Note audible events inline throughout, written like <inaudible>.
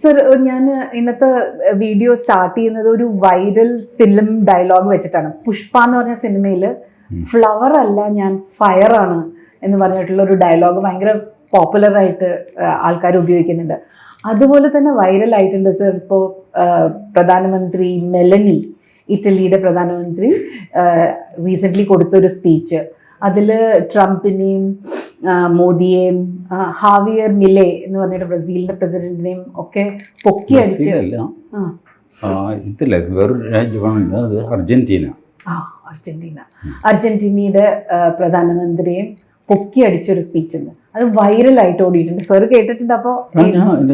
Sir ഞാൻ ഇന്നത്തെ video start ചെയ്യുന്നത് ഒരു വൈറൽ ഫിലിം ഡയലോഗ് വെച്ചിട്ടാണ്. പുഷ്പ എന്ന് പറഞ്ഞ സിനിമയിൽ ഫ്ലവർ അല്ല ഞാൻ ഫയർ ആണ് എന്ന് പറഞ്ഞിട്ടുള്ള ഒരു ഡയലോഗ് ഭയങ്കര പോപ്പുലറായിട്ട് ആൾക്കാർ ഉപയോഗിക്കുന്നുണ്ട്. അതുപോലെ തന്നെ വൈറൽ ആയിട്ടുണ്ട് സർ ഇപ്പോൾ പ്രധാനമന്ത്രി മെലനി ഇറ്റലിയുടെ പ്രധാനമന്ത്രി റീസെന്റ്ലി കൊടുത്തൊരു സ്പീച്ച് അതിൽ ട്രംപിനെയും മോദിയെയും ഹാവിയർ മിലെ എന്ന് പറഞ്ഞിട്ട് ബ്രസീലിന്റെ പ്രസിഡന്റിനെയും ഒക്കെ പൊക്കി അടിച്ച് ആ. ആ, ഇതില്ല വേറൊരു രാജ്യമാണ്. അത് അർജന്റീന. അർജന്റീനയുടെ പ്രധാനമന്ത്രിയെയും പൊക്കി അടിച്ചൊരു സ്പീച്ച് ഉണ്ട് അത് വൈറലായിട്ട് ഓടിയിട്ടുണ്ട്. സർ കേട്ടിട്ടുണ്ട് അപ്പോൾ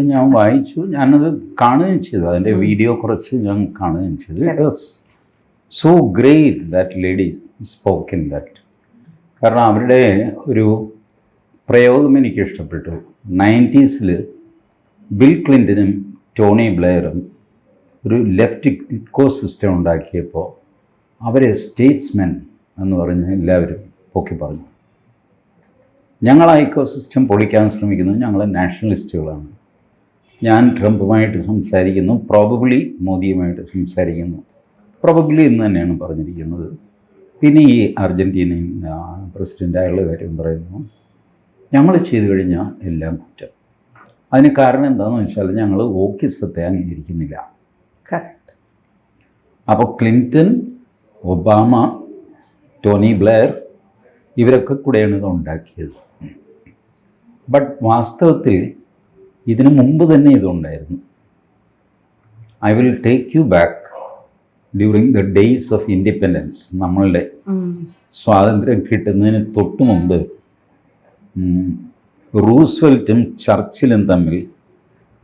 ഞാൻ വായിച്ചു. ഞാനത് കാണുകയും ചെയ്തു. അതിന്റെ വീഡിയോ കുറച്ച് ഞാൻ കാണുകയും ചെയ്തു. It was so great that ladies spoke in that കാരണം അവരുടെ ഒരു പ്രയോഗം എനിക്ക് ഇഷ്ടപ്പെട്ടു നയന്റീസിൽ ബിൽ ക്ലിന്റനും ടോണി ബ്ലെയറും ഒരു ലെഫ്റ്റ് ഇക്കോ സിസ്റ്റം ഉണ്ടാക്കിയപ്പോൾ അവരെ സ്റ്റേറ്റ്സ്മെൻ എന്ന് പറഞ്ഞ് എല്ലാവരും പൊക്കി പറഞ്ഞു. ഞങ്ങൾ ആ ഇക്കോ സിസ്റ്റം പൊളിക്കാൻ ശ്രമിക്കുന്നത് ഞങ്ങൾ നാഷണലിസ്റ്റുകളാണ്. ഞാൻ ട്രംപുമായിട്ട് സംസാരിക്കുന്നു. പ്രോബബിളി മോദിയുമായിട്ട് സംസാരിക്കുന്നു. പ്രോബബിളി എന്ന് തന്നെയാണ് പറഞ്ഞിരിക്കുന്നത്. പിന്നെ ഈ അർജന്റീനയും പ്രസിഡന്റായുള്ള കാര്യം പറയുന്നു. ഞങ്ങൾ ചെയ്തു കഴിഞ്ഞാൽ എല്ലാം കുറ്റം. അതിന് കാരണം എന്താണെന്ന് വെച്ചാൽ ഞങ്ങൾ ഓക്കിസത്തെ അംഗീകരിക്കുന്നില്ല. കറക്റ്റ് അപ്പോൾ ക്ലിന്റൺ ഒബാമ ടോണി ബ്ലെയർ ഇവരൊക്കെ കൂടെയാണ് ഇത് ഉണ്ടാക്കിയത്. ബട്ട് വാസ്തവത്തിൽ ഇതിനു മുമ്പ് തന്നെ ഇതുണ്ടായിരുന്നു. I will take you back during the days of independence നമ്മളുടെ സ്വാതന്ത്ര്യം കിട്ടുന്നതിന് തൊട്ട് മുമ്പ് റൂസ്വെൽറ്റും ചർച്ചിലും തമ്മിൽ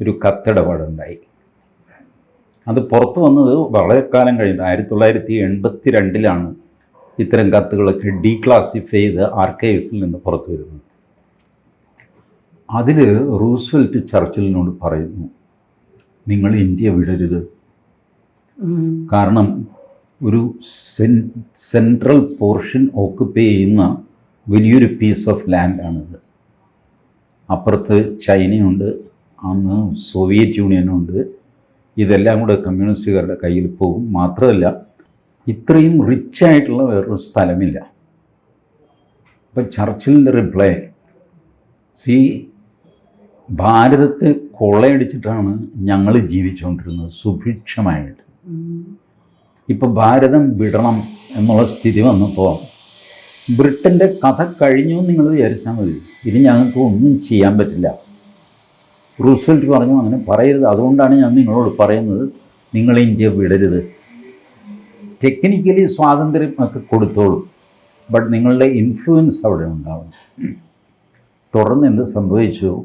ഒരു കത്തിടപാടുണ്ടായി. അത് പുറത്തു വന്നത് വളരെ കാലം കഴിഞ്ഞിട്ട് ആയിരത്തി തൊള്ളായിരത്തി എൺപത്തി രണ്ടിലാണ് ഇത്തരം കത്തുകളൊക്കെ ഡീക്ലാസിഫൈ ചെയ്ത് ആർക്കൈവ്സിൽ നിന്ന് പുറത്തു വരുന്നത്. അതിൽ റൂസ്വെൽറ്റ് ചർച്ചിലിനോട് പറയുന്നു നിങ്ങൾ ഇന്ത്യ വിടരുത്. കാരണം ഒരു സെൻ സെൻട്രൽ പോർഷൻ ഓക്കുപ്പൈ ചെയ്യുന്ന വലിയൊരു പീസ് ഓഫ് ലാൻഡാണിത് അപ്പുറത്ത് ചൈനയുണ്ട് അന്ന് സോവിയറ്റ് യൂണിയനുണ്ട്. ഇതെല്ലാം കൂടെ കമ്മ്യൂണിസ്റ്റുകാരുടെ കയ്യിൽ പോകും. മാത്രമല്ല ഇത്രയും റിച്ച് ആയിട്ടുള്ള വേറൊരു സ്ഥലമില്ല. അപ്പം ചർച്ചിലിന്റെ റിപ്ലൈ സി ഭാരതത്തെ കൊള്ളയടിച്ചിട്ടാണ് ഞങ്ങൾ ജീവിച്ചുകൊണ്ടിരുന്നത് സുഭിക്ഷമായിട്ട്. ഇപ്പോൾ ഭാരതം വിടണം എന്നുള്ള സ്ഥിതി വന്നപ്പോൾ ബ്രിട്ടന്റെ കഥ കഴിഞ്ഞു എന്ന് നിങ്ങൾ വിചാരിച്ചാൽ മതി. ഇനി ഞങ്ങൾക്ക് ഒന്നും ചെയ്യാൻ പറ്റില്ല. റൂസ്വെൽറ്റ് പറഞ്ഞു അങ്ങനെ പറയരുത്. അതുകൊണ്ടാണ് ഞാൻ നിങ്ങളോട് പറയുന്നത് നിങ്ങൾ ഇന്ത്യ വിടരുത്. ടെക്നിക്കലി സ്വാതന്ത്ര്യം ഒക്കെ കൊടുത്തോളൂ. ബട്ട് നിങ്ങളുടെ ഇൻഫ്ലുവൻസ് അവിടെ ഉണ്ടാവും തുടർന്ന് എന്ത് സംഭവിച്ചു?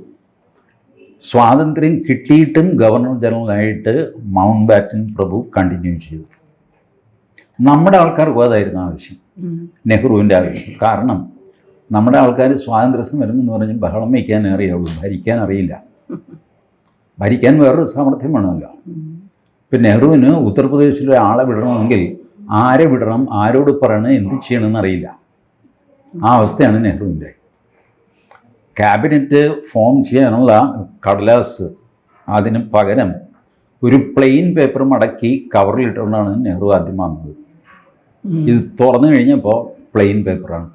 സ്വാതന്ത്ര്യം കിട്ടിയിട്ടും ഗവർണർ ജനറലായിട്ട് മൗണ്ട് ബാറ്റൻ പ്രഭു കണ്ടിന്യൂ ചെയ്തു. നമ്മുടെ ആൾക്കാർക്കും അതായിരുന്നു ആവശ്യം. നെഹ്റുവിന്റെ ആവശ്യം. കാരണം നമ്മുടെ ആൾക്കാർ സ്വാതന്ത്ര്യ സമരം എന്ന് പറഞ്ഞാൽ ബഹളം വയ്ക്കാൻ അറിയുള്ളൂ ഭരിക്കാൻ അറിയില്ല. ഭരിക്കാൻ വേറൊരു സാമർഥ്യം വേണമല്ലോ. ഇപ്പം നെഹ്റുവിന് ഉത്തർപ്രദേശിലെ ആളെ വിടണമെങ്കിൽ ആരെ വിടണം ആരോട് പറയണം എന്ത് ചെയ്യണമെന്ന് അറിയില്ല. ആ അവസ്ഥയാണ് നെഹ്റുവിന്റെ. ക്യാബിനറ്റ് ഫോം ചെയ്യാനുള്ള കടലാസ് അതിന് പകരം ഒരു പ്ലെയിൻ പേപ്പർ മടക്കി കവറിലിട്ടുകൊണ്ടാണ് നെഹ്റു ആദ്യം വന്നത്. ഇത് തുറന്നു കഴിഞ്ഞപ്പോൾ പ്ലെയിൻ പേപ്പറാണ്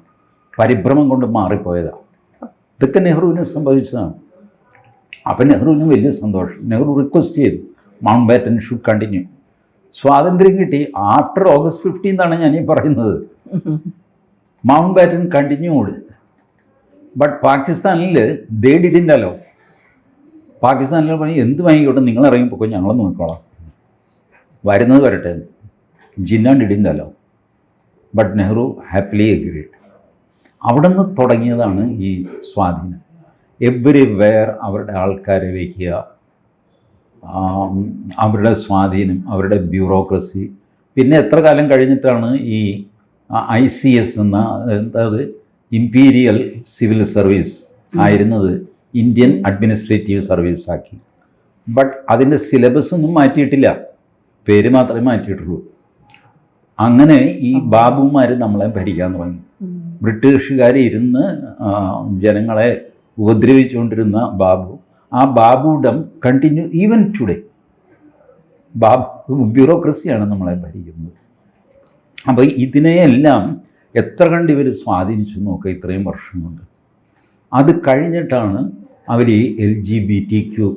പരിഭ്രമം കൊണ്ട് മാറിപ്പോയതാണ് ഇതൊക്കെ നെഹ്റുവിനെ സംഭവിച്ചതാണ്. അപ്പം നെഹ്റുവിന് വലിയ സന്തോഷം. നെഹ്റു റിക്വസ്റ്റ് ചെയ്തു. മൗണ്ട് ബാറ്റൻ ഷുഡ് കണ്ടിന്യൂ സ്വാതന്ത്ര്യം കിട്ടി. ആഫ്റ്റർ ഓഗസ്റ്റ് ഫിഫ്റ്റീൻതാണ് ഞാൻ ഈ പറയുന്നത്. മൗണ്ട് ബാറ്റൻ കണ്ടിന്യൂഡ് ബട്ട് പാകിസ്ഥാനിൽ ദേ പാകിസ്ഥാനിൽ പറഞ്ഞ് എന്ത് വാങ്ങിക്കോട്ടെ നിങ്ങൾ ഇറങ്ങിപ്പോക്കോ ഞങ്ങൾ നോക്കിക്കോളാം. വരുന്നത് വരട്ടെ. ജിന്ന ഡിഡിന്റല്ലോ ബട്ട് നെഹ്റു ഹാപ്പിലി എഗ്രീഡ് അവിടെ നിന്ന് തുടങ്ങിയതാണ് ഈ സ്വാധീനം. എവറി വെയർ അവരുടെ ആൾക്കാരെ വയ്ക്കുക അവരുടെ സ്വാധീനം അവരുടെ ബ്യൂറോക്രസി പിന്നെ എത്ര കാലം കഴിഞ്ഞിട്ടാണ് ഈ ഐ സി എസ് എന്ന എന്താത് ഇമ്പീരിയൽ സിവിൽ സർവീസ് ആയിരുന്നത് ഇന്ത്യൻ അഡ്മിനിസ്ട്രേറ്റീവ് സർവീസ് ആക്കി. ബട്ട് അതിന്റെ സിലബസ് ഒന്നും മാറ്റിയിട്ടില്ല. പേര് മാത്രമേ മാറ്റിയിട്ടുള്ളൂ. അങ്ങനെ ഈ ബാബുമാർ നമ്മളെ ഭരിക്കാൻ തുടങ്ങി. ബ്രിട്ടീഷുകാർ ഇരുന്ന് ജനങ്ങളെ ഉപദ്രവിച്ചുകൊണ്ടിരുന്ന ബാബു ആ babudom continue even today babu ബ്യൂറോക്രസിയാണ് നമ്മളെ ഭരിക്കുന്നത്. അപ്പോൾ ഇതിനെയെല്ലാം എത്ര കണ്ട് ഇവർ സ്വാധീനിച്ചു നോക്കുക ഇത്രയും വർഷം കൊണ്ട്. അത് കഴിഞ്ഞിട്ടാണ് അവർ ഈ L G B T Q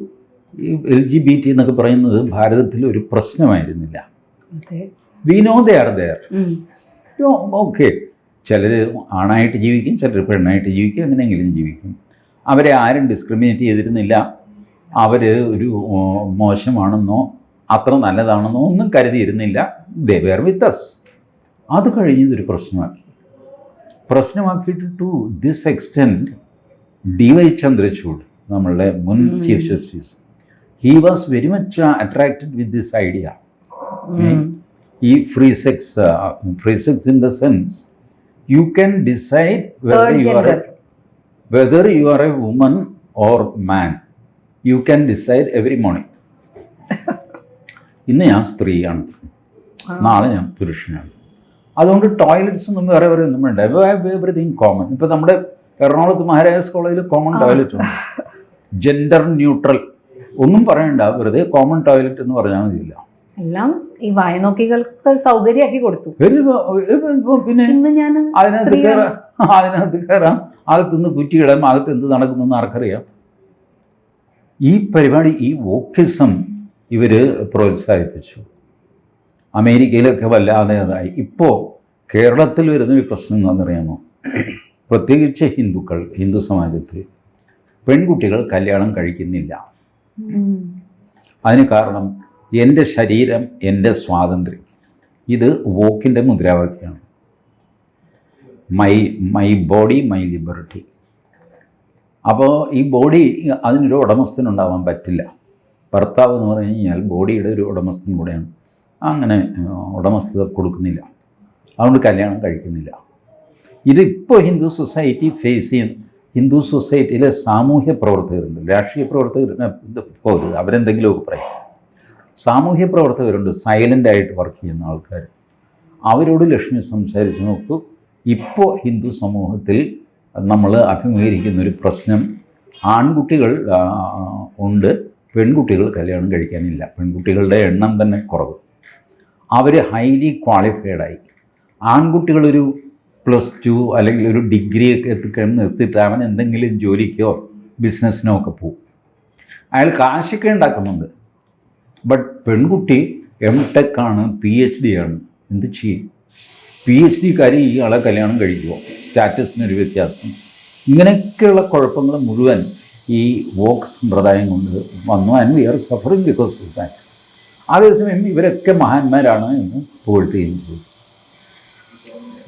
L G B T എന്നൊക്കെ പറയുന്നത് ഭാരതത്തിൽ ഒരു പ്രശ്നമായിരുന്നില്ല. We know they are there. Okay ചിലർ ആണായിട്ട് ജീവിക്കും ചിലർ പെണ്ണായിട്ട് ജീവിക്കും എങ്ങനെയെങ്കിലും ജീവിക്കും. അവരെ ആരും ഡിസ്ക്രിമിനേറ്റ് ചെയ്തിരുന്നില്ല. അവർ ഒരു മോശമാണെന്നോ അത്ര നല്ലതാണെന്നോ ഒന്നും കരുതിയിരുന്നില്ല. ദേ വെയർ വിത്ത് അസ് അത് കഴിഞ്ഞ് ഇതൊരു പ്രശ്നമാക്കി. പ്രശ്നമാക്കിയിട്ട് to this extent D Y Chandrachud നമ്മളുടെ മുൻ. Chief justice he was very much attracted with this idea. ഈ free sex free sex in the sense you can decide whether you are a whether you are a woman or man you can decide every morning ഇന്ന് ഞാൻ സ്ത്രീയാണ്. നാളെ ഞാൻ പുരുഷനാണ്. അതുകൊണ്ട് toilets ഒന്നും വേറെ വേറെ ഒന്നും വേണ്ട. എവറിഥിങ് കോമൺ ഇപ്പം നമ്മുടെ എറണാകുളത്ത് മഹാരാജാസ് കോളേജിൽ കോമൺ ടോയ്ലറ്റ് ഉണ്ട്. ജെൻഡർ ന്യൂട്രൽ ഒന്നും പറയണ്ട. വെറുതെ കോമൺ ടോയ്ലറ്റ് എന്ന് പറഞ്ഞാൽ മതിയില്ല. എല്ലാം ഈ വായനോക്കികൾക്ക് സൗകര്യമാക്കി കൊടുത്തു. പിന്നെ ഇന്ന് ഞാൻ അതിനകത്ത്. കയറാം <laughs> അതിനകത്ത് കയറാം അകത്തുനിന്ന് കുറ്റിയിടാം അകത്ത് എന്ത് നടക്കുന്നെന്ന് ആർക്കറിയാം. ഈ പരിപാടി ഈ വോക്കിസം ഇവർ പ്രോത്സാഹിപ്പിച്ചു. അമേരിക്കയിലൊക്കെ വല്ലാതെ അതായി ഇപ്പോൾ കേരളത്തിൽ വരുന്ന ഒരു പ്രശ്നം എന്താണെന്നറിയാമോ <clears throat> പ്രത്യേകിച്ച് ഹിന്ദുക്കൾ ഹിന്ദു സമാജത്തിൽ പെൺകുട്ടികൾ കല്യാണം കഴിക്കുന്നില്ല. അതിന് കാരണം എന്റെ ശരീരം എന്റെ സ്വാതന്ത്ര്യം. ഇത് വോക്കിന്റെ മുദ്രാവാക്യമാണ്. My my body my liberty അപ്പോൾ ഈ ബോഡി അതിനൊരു ഉടമസ്ഥനുണ്ടാവാൻ പറ്റില്ല. ഭർത്താവ് എന്ന് പറഞ്ഞു കഴിഞ്ഞാൽ ബോഡിയുടെ ഒരു ഉടമസ്ഥൻ കൂടെയാണ്. അങ്ങനെ ഉടമസ്ഥത കൊടുക്കുന്നില്ല. അതുകൊണ്ട് കല്യാണം കഴിക്കുന്നില്ല. ഇതിപ്പോൾ ഹിന്ദു സൊസൈറ്റി ഫേസ് ചെയ്യുന്ന. ഹിന്ദു സൊസൈറ്റിയിലെ സാമൂഹ്യ പ്രവർത്തകരുണ്ട് രാഷ്ട്രീയ പ്രവർത്തകർ പോരുത്. അവരെന്തെങ്കിലുമൊക്കെ പറയും. സാമൂഹ്യ പ്രവർത്തകരുണ്ട് സൈലന്റ് ആയിട്ട് വർക്ക് ചെയ്യുന്ന ആൾക്കാർ അവരോട് ലക്ഷ്മി സംസാരിച്ച് നോക്കൂ. ഇപ്പോൾ ഹിന്ദു സമൂഹത്തിൽ നമ്മൾ അഭിമുഖീകരിക്കുന്ന ഒരു പ്രശ്നം ആൺകുട്ടികൾ ഉണ്ട് പെൺകുട്ടികൾ കല്യാണം കഴിക്കാനില്ല. പെൺകുട്ടികളുടെ എണ്ണം തന്നെ കുറവ്. അവർ ഹൈലി ക്വാളിഫൈഡായി ആൺകുട്ടികളൊരു പ്ലസ് ടു അല്ലെങ്കിൽ ഒരു ഡിഗ്രി ഒക്കെ എത്തിക്കഴിഞ്ഞ് എത്തിയിട്ട് അവൻ എന്തെങ്കിലും ജോലിക്കോ ബിസിനസ്സിനോ ഒക്കെ പോകും. അയാൾ കാശൊക്കെ ഉണ്ടാക്കുന്നുണ്ട്. ബട്ട് പെൺകുട്ടി എം ടെക് ആണ് പി എച്ച് ഡി ആണ്. എന്ത് ചെയ്യും? പി എച്ച് ഡിക്കാരി ഈ ആളെ കല്യാണം കഴിക്കുമോ സ്റ്റാറ്റസിനൊരു വ്യത്യാസം. ഇങ്ങനെയൊക്കെയുള്ള കുഴപ്പങ്ങൾ മുഴുവൻ ഈ വോക്ക് സമ്പ്രദായം കൊണ്ട് വന്നു. And we are suffering because of that അതേസമയം ഇവരൊക്കെ മഹാന്മാരാണ് എന്ന് പുകഴ്ത്തുകയും ചെയ്തു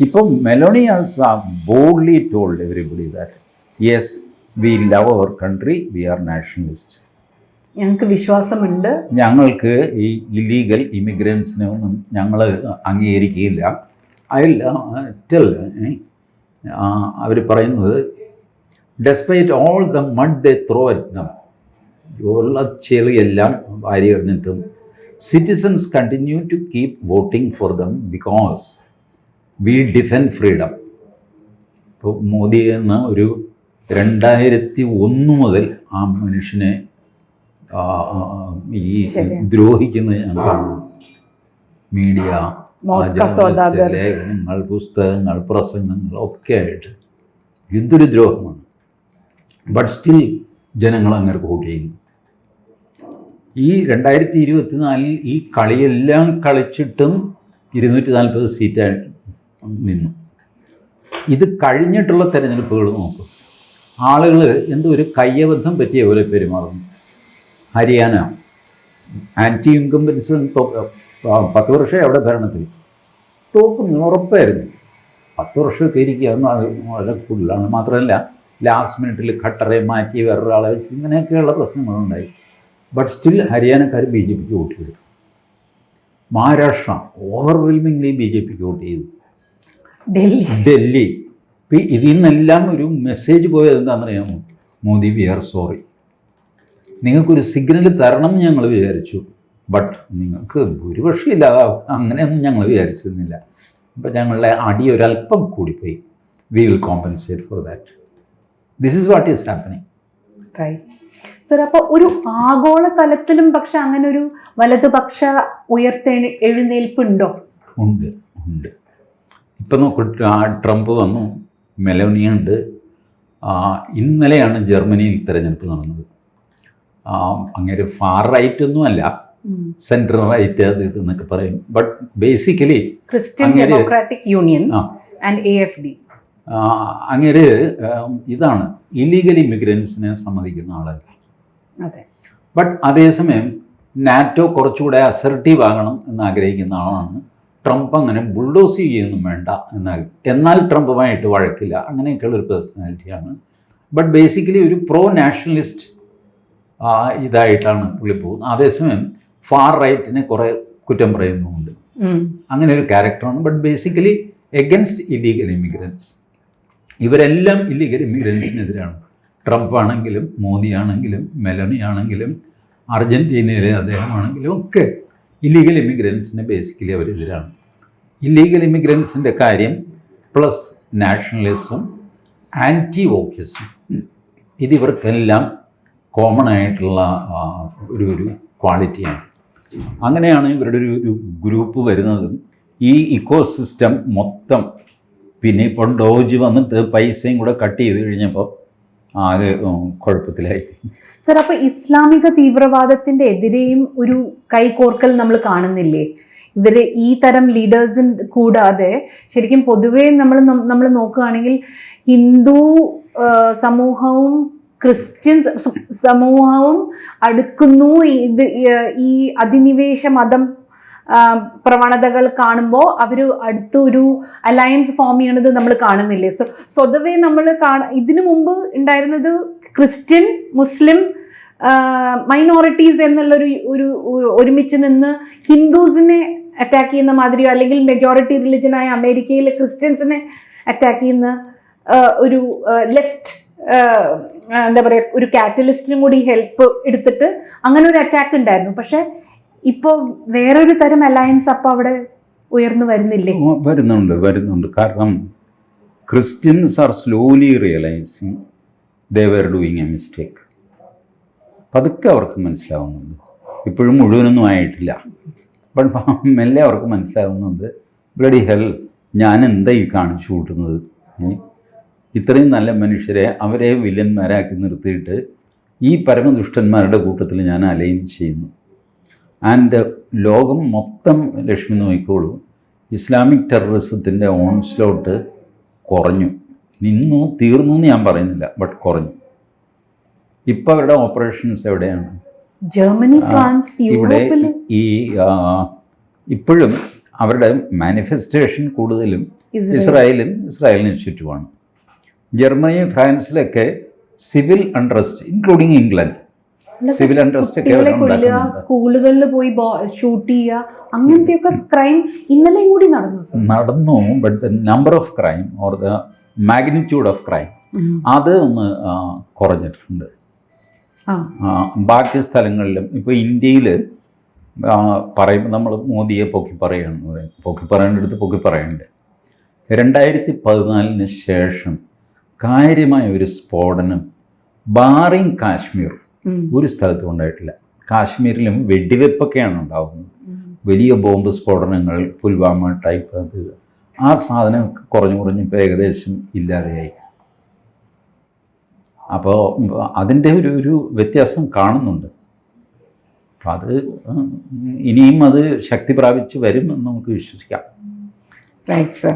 ഇപ്പം Meloni also boldly told everybody that yes we love our country we are nationalist ഞങ്ങൾക്ക് വിശ്വാസമുണ്ട്. ഞങ്ങൾക്ക് ഈ ഇല്ലീഗൽ ഇമിഗ്രൻസിനെ ഒന്നും ഞങ്ങൾ അംഗീകരിക്കുകയില്ല. അതിൽ ടെൽ അവർ പറയുന്നത് despite all the mud the throw at ഉള്ള ചെളിയെല്ലാം വാരി എറിഞ്ഞിട്ടും citizens continue to keep voting for them because we defend freedom ഇപ്പോൾ മോദി എന്ന ഒരു രണ്ടായിരത്തി ഒന്ന് മുതൽ ആ മനുഷ്യനെ ഈ. ദ്രോഹിക്കുന്നത് ഞാൻ കാണുന്നു മീഡിയ ലേഖനങ്ങൾ പുസ്തകങ്ങൾ പ്രസംഗങ്ങൾ ഒക്കെ ആയിട്ട് എന്തൊരു ദ്രോഹമാണ്. ബട്ട് സ്റ്റിൽ ജനങ്ങൾ അങ്ങനെ വോട്ട് ചെയ്യുന്നു. ഈ രണ്ടായിരത്തി ഇരുപത്തിനാലിൽ ഈ കളിയെല്ലാം കളിച്ചിട്ടും ഇരുന്നൂറ്റി നാൽപ്പത് സീറ്റായിട്ട് നിന്നു. ഇത് കഴിഞ്ഞിട്ടുള്ള തെരഞ്ഞെടുപ്പുകൾ നോക്കും. ആളുകൾ എന്തോ ഒരു കയ്യബദ്ധം പറ്റിയ പോലെ പെരുമാറുന്നു. ഹരിയാന. ആന്റി ഇൻകംബൻസ് പത്ത് വർഷമേ അവിടെ ഭരണത്തിൽ. തോക്കും ഉറപ്പായിരുന്നു പത്ത് വർഷമൊക്കെ ഇരിക്കുക വളരെ കൂടുതലാണ്. മാത്രമല്ല ലാസ്റ്റ് മിനിറ്റിൽ ഖട്ടറെ മാറ്റി വേറൊരാളെ വെച്ച് ഇങ്ങനെയൊക്കെയുള്ള പ്രശ്നങ്ങളുണ്ടായി. ബട്ട് സ്റ്റിൽ ഹരിയാനക്കാർ ബി ജെ പിക്ക് വോട്ട് ചെയ്തു. മഹാരാഷ്ട്ര ഓവർവെൽമിംഗ്ലി ബി ജെ പിക്ക് വോട്ട് ചെയ്തു. ഡൽഹി. ഡൽഹി. ഇപ്പം ഇതിൽ നിന്നെല്ലാം ഒരു മെസ്സേജ് പോയത് എന്താണെന്ന് അറിയാമോ മോദി വി ആർ സോറി നിങ്ങൾക്കൊരു സിഗ്നൽ തരണം എന്ന് ഞങ്ങൾ വിചാരിച്ചു. ബട്ട് നിങ്ങൾക്ക് ഭൂരിപക്ഷം ഇല്ല അങ്ങനെയൊന്നും ഞങ്ങൾ വിചാരിച്ചിരുന്നില്ല. അപ്പം ഞങ്ങളുടെ അടി ഒരല്പം കൂടിപ്പോയി. We will compensate for that this is what is happening sir അപ്പോൾ ഒരു ആഗോള തലത്തിലും പക്ഷെ അങ്ങനെ ഒരു വലതുപക്ഷ ഉയർത്തെ എഴുന്നേൽപ്പ് ഉണ്ടോ ഉണ്ട് ഉണ്ട്. ഇപ്പം നോക്കൂ ട്രംപ് വന്നു. മെലോണിയ ഉണ്ട്. ഇന്നലെയാണ് ജർമ്മനിയിൽ തിരഞ്ഞെടുപ്പ് നടന്നത്. അങ്ങനെ ഫാർ റൈറ്റ് ഒന്നും അല്ല സെൻട്രൽ റൈറ്റ് അത് എന്നൊക്കെ പറയും. But basically Christian Democratic Union and A F D അങ്ങനെ ഇതാണ്. ഇല്ലീഗൽ ഇമിഗ്രൻസിനെ സമ്മതിക്കുന്ന ആളല്ല. ബട്ട് അതേസമയം നാറ്റോ കുറച്ചുകൂടെ അസർട്ടീവ് ആകണം എന്ന് ആഗ്രഹിക്കുന്ന ആളാണ്. ട്രംപ് അങ്ങനെ ബുൾഡോസ് ചെയ്യൊന്നും വേണ്ട എന്നാൽ എന്നാൽ ട്രംപുമായിട്ട് വഴക്കില്ല. അങ്ങനെയൊക്കെയുള്ള ഒരു പേഴ്സണാലിറ്റിയാണ് ബട്ട് ബേസിക്കലി ഒരു പ്രോ നാഷണലിസ്റ്റ് ഇതായിട്ടാണ് പുള്ളി പോകുന്നത്. അതേസമയം ഫാർ റൈറ്റിനെ കുറേ കുറ്റം പറയുന്നുമുണ്ട്. അങ്ങനെ ഒരു ക്യാരക്ടറാണ് but basically against illegal immigrants ഇവരെല്ലാം ഇല്ലീഗൽ ഇമിഗ്രൻസിനെതിരാണ് ട്രംപ് ആണെങ്കിലും മോദി ആണെങ്കിലും മെലണി ആണെങ്കിലും അർജന്റീനയിലെ അദ്ദേഹമാണെങ്കിലും ഒക്കെ ഇല്ലീഗൽ ഇമിഗ്രൻസിന് ബേസിക്കലി അവരെതിരാണ്. ഇല്ലീഗൽ ഇമിഗ്രൻസിന്റെ കാര്യം പ്ലസ് നാഷണലിസം ആന്റി വോക്കിസം ഇത് ഇവർക്കെല്ലാം കോമൺ ആയിട്ടുള്ള ഒരു ഒരു ക്വാളിറ്റിയാണ് അങ്ങനെയാണ് ഇവരുടെ ഒരു ഗ്രൂപ്പ് വരുന്നതും. ഈ ഇക്കോ സിസ്റ്റം മൊത്തം പിന്നെ ഇപ്പോൾ ഡോജ് വന്നിട്ട് പൈസയും കൂടെ കട്ട് ചെയ്ത് കഴിഞ്ഞപ്പോൾ ആകെ കുഴപ്പത്തിലായി. സർ അപ്പോൾ ഇസ്ലാമിക തീവ്രവാദത്തിന്റെ എതിരെയും ഒരു കൈകോർക്കൽ നമ്മൾ കാണുന്നില്ലേ? ഇവർ ഈ തരം ലീഡേഴ്സിൻ കൂടാതെ ശരിക്കും പൊതുവേ നമ്മൾ നമ്മൾ നോക്കുകയാണെങ്കിൽ ഹിന്ദു സമൂഹവും ക്രിസ്ത്യൻ സമൂഹവും അടുക്കുന്നു. ഇത് ഈ- അധിനിവേശ മതം പ്രവണതകൾ കാണുമ്പോൾ അവർ അടുത്ത് ഒരു അലയൻസ് ഫോം ചെയ്യണത് നമ്മൾ കാണുന്നില്ലേ? സോ സ്വതവേ നമ്മൾ കാണ ഇതിനു മുമ്പ് ഉണ്ടായിരുന്നത് ക്രിസ്ത്യൻ മുസ്ലിം മൈനോറിറ്റീസ് എന്നുള്ളൊരു ഒരു- ഒരുമിച്ച് നിന്ന് ഹിന്ദുസിനെ അറ്റാക്ക് ചെയ്യുന്ന മാതിരിയോ അല്ലെങ്കിൽ മെജോറിറ്റി റിലിജനായ അമേരിക്കയിലെ ക്രിസ്ത്യൻസിനെ അറ്റാക്ക് ചെയ്യുന്ന ഒരു ലെഫ്റ്റ് എന്താ പറയുക ഒരു കാറ്റലിസ്റ്റിനും കൂടി ഹെൽപ്പ് എടുത്തിട്ട് അങ്ങനെ ഒരു അറ്റാക്ക് ഉണ്ടായിരുന്നു. പക്ഷെ ഇപ്പോൾ വേറൊരു തരം അലയൻസ് അപ്പോൾ അവിടെ ഉയർന്നു വരുന്നില്ലേ? വരുന്നുണ്ട് വരുന്നുണ്ട്. കാരണം Christians are slowly realising they were doing a mistake പതുക്കെ അവർക്ക് മനസ്സിലാവുന്നുണ്ട്. ഇപ്പോഴും മുഴുവനൊന്നും ആയിട്ടില്ല. ബട്ട് <laughs> മെല്ലെ അവർക്ക് മനസ്സിലാവുന്നുണ്ട്. ബ്ലഡി ഹെൽ ഞാൻ എന്താ ഈ കാണിച്ചു കൂട്ടുന്നത്? ഇത്രയും നല്ല മനുഷ്യരെ അവരെ വില്ലന്മാരാക്കി നിർത്തിയിട്ട് ഈ പരമദുഷ്ടന്മാരുടെ കൂട്ടത്തിൽ ഞാൻ അലൈൻ ചെയ്യുന്നു. ആൻഡ് ലോകം മൊത്തം ലക്ഷ്മി നോക്കിക്കോളൂ. ഇസ്ലാമിക് ടെററിസത്തിന്റെ ഓൺസ്ലോട്ട് കുറഞ്ഞു. നിന്നു തീർന്നു എന്ന് ഞാൻ പറയുന്നില്ല ബട്ട് കുറഞ്ഞു. ഇപ്പം അവരുടെ ഓപ്പറേഷൻസ് എവിടെയാണ്? ജർമ്മനി ഫ്രാൻസ് ഇവിടെ ഈ ഇപ്പോഴും അവരുടെ മാനിഫെസ്റ്റേഷൻ കൂടുതലും ഇസ്രായേലും ഇസ്രായേലിന് ചുറ്റുമാണ്. Germany ഫ്രാൻസിലൊക്കെ civil unrest including England. Civil unrest സ്കൂളുകളിൽ പോയി ഷൂട്ട് ചെയ്യുക അങ്ങനത്തെയൊക്കെ ക്രൈം ഇന്നലെയും കൂടി നടന്നു നടന്നു but the number of crime or the magnitude of crime അത് ഒന്ന് കുറഞ്ഞിട്ടുണ്ട്. ബാക്കി സ്ഥലങ്ങളിലും ഇപ്പോൾ ഇന്ത്യയിൽ പറയുമ്പോൾ നമ്മൾ മോദിയെ പൊക്കി പറയുകയാണെന്ന് പറയും പൊക്കി പറയേണ്ടടുത്ത് പൊക്കി പറയണ്ട്. രണ്ടായിരത്തി പതിനാലിന് ശേഷം കാര്യമായ ഒരു സ്ഫോടനം ബാറിങ് കാശ്മീർ ഒരു സ്ഥലത്തും ഉണ്ടായിട്ടില്ല. കാശ്മീരിലും വെടിവെപ്പൊക്കെയാണ് ഉണ്ടാകുന്നത് വലിയ ബോംബ് സ്ഫോടനങ്ങൾ പുൽവാമ ടൈപ്പ് അത് ആ സാധനം കുറഞ്ഞു കുറഞ്ഞ് ഇപ്പോൾ ഏകദേശം ഇല്ലാതെയായി. അപ്പോൾ അതിന്റെ ഒരു ഒരു വ്യത്യാസം കാണുന്നുണ്ട്. അപ്പം അത് ഇനിയും അത് ശക്തി പ്രാപിച്ച് വരുമെന്ന് എന്ന് നമുക്ക് വിശ്വസിക്കാം. Thanks sir